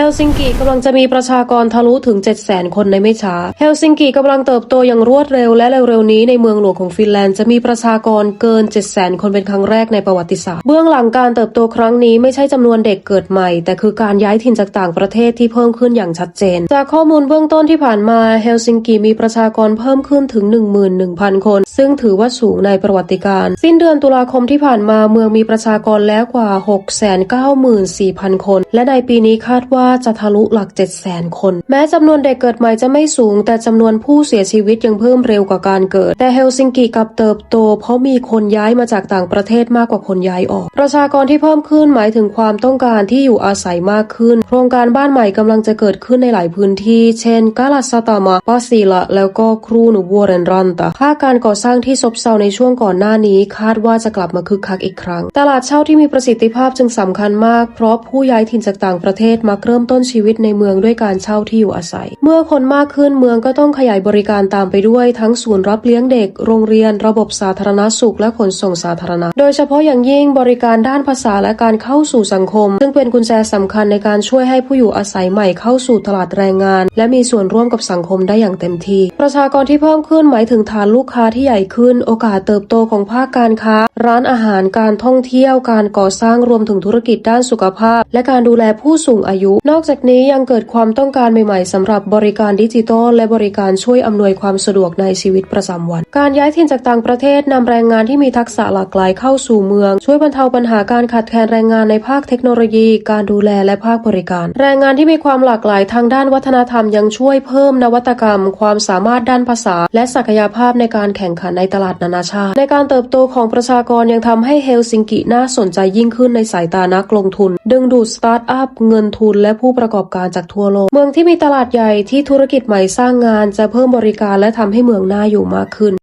ฮลซิงกิกำลังจะมีประชากรทะลุถึง 7 0 0 0 0 คนในไม่ช้า เฮลซิงกิกำลังเติบโตอย่างรวดเร็วและเร็วๆนี้ในเมืองหลวงของฟินแลนด์จะมีประชากรเกิน 7 0 0 0 0 คนเป็นครั้งแรกในประวัติศาสตร์ เบื้องหลังการเติบโตครั้งนี้ไม่ใช่จำนวนเด็กเกิดใหม่ แต่คือการย้ายถิ่นจากต่างประเทศที่เพิ่มขึ้นอย่างชัดเจน จากข้อมูลเบื้องต้นที่ผ่านมาเฮลซิงกิมีประชากรเพิ่มขึ้นถึง 11,000 คน ซึ่งถือว่าสูงในประวัติการ สิ้นเดือนตุลาคมที่ผ่านมาเมืองมีประชากรแล้วกว่า 694,000 คน และในปีนี้คาดว่าาจะทะลุหลัก700,000คน แม้จำนวนเด็กเกิดใหม่จะไม่สูง แต่จำนวนผู้เสียชีวิตยังเพิ่มเร็วกว่าการเกิด แต่เฮลซิงกิกลับเติบโต เพราะมีคนย้ายมาจากต่างประเทศมากกว่าคนย้ายออก ประชากรที่เพิ่มขึ้นหมายถึงความต้องการที่อยู่อาศัยมากขึ้น โครงการบ้านใหม่กำลังจะเกิดขึ้นในหลายพื้นที่ เช่นกาลาสตามาปาซีละแล้วก็ครูนูบัวเรนรันตาภาคการก่อสร้างที่ซบเซาในช่วงก่อนหน้านี้คาดว่าจะกลับมาคึกคักอีกครั้ง ตลาดเช่าที่มีประสิทธิภาพจึงสำคัญมาก เพราะผู้ย้ายถิ่นจากต่างประเทศมาเริ่มต้นชีวิตในเมืองด้วยการเช่าที่อยู่อาศัย เมื่อคนมากขึ้นเมืองก็ต้องขยายบริการตามไปด้วยทั้งศูนย์รับเลี้ยงเด็ก โรงเรียน ระบบสาธารณสุข และขนส่งสาธารณะ โดยเฉพาะอย่างยิ่งบริการด้านภาษาและการเข้าสู่สังคม ซึ่งเป็นกุญแจสำคัญในการช่วยให้ผู้อยู่อาศัยใหม่เข้าสู่ตลาดแรงงาน และมีส่วนร่วมกับสังคมได้อย่างเต็มที่ ประชากรที่เพิ่มขึ้นหมายถึงฐานลูกค้าที่ใหญ่ขึ้น โอกาสเติบโตของภาคการค้า ร้านอาหารการท่องเที่ยวการก่อสร้างรวมถึงธุรกิจด้านสุขภาพ และการดูแลผู้สูงอายุนอกจากนี้ยังเกิดความต้องการใหม่ๆสำหรับบริการดิจิทัลและบริการช่วยอำนวยความสะดวกในชีวิตประจำวัน การย้ายถิ่นจากต่างประเทศนำแรงงานที่มีทักษะหลากหลายเข้าสู่เมือง ช่วยบรรเทาปัญหาการขาดแคลนแรงงานในภาคเทคโนโลยี การดูแลและภาคบริการ แรงงานที่มีความหลากหลายทางด้านวัฒนธรรมยังช่วยเพิ่มนวัตกรรม ความสามารถด้านภาษา และศักยภาพในการแข่งขันในตลาดนานาชาติ ในการเติบโตของประชากรยังทำให้เฮลซิงกิน่าสนใจยิ่งขึ้นในสายตานักลงทุน ดึงดูดสตาร์ทอัพเงินทุนและและผู้ประกอบการจากทั่วโลก เมืองที่มีตลาดใหญ่ที่ธุรกิจใหม่สร้างงานจะเพิ่มบริการและทำให้เมืองน่าอยู่มากขึ้น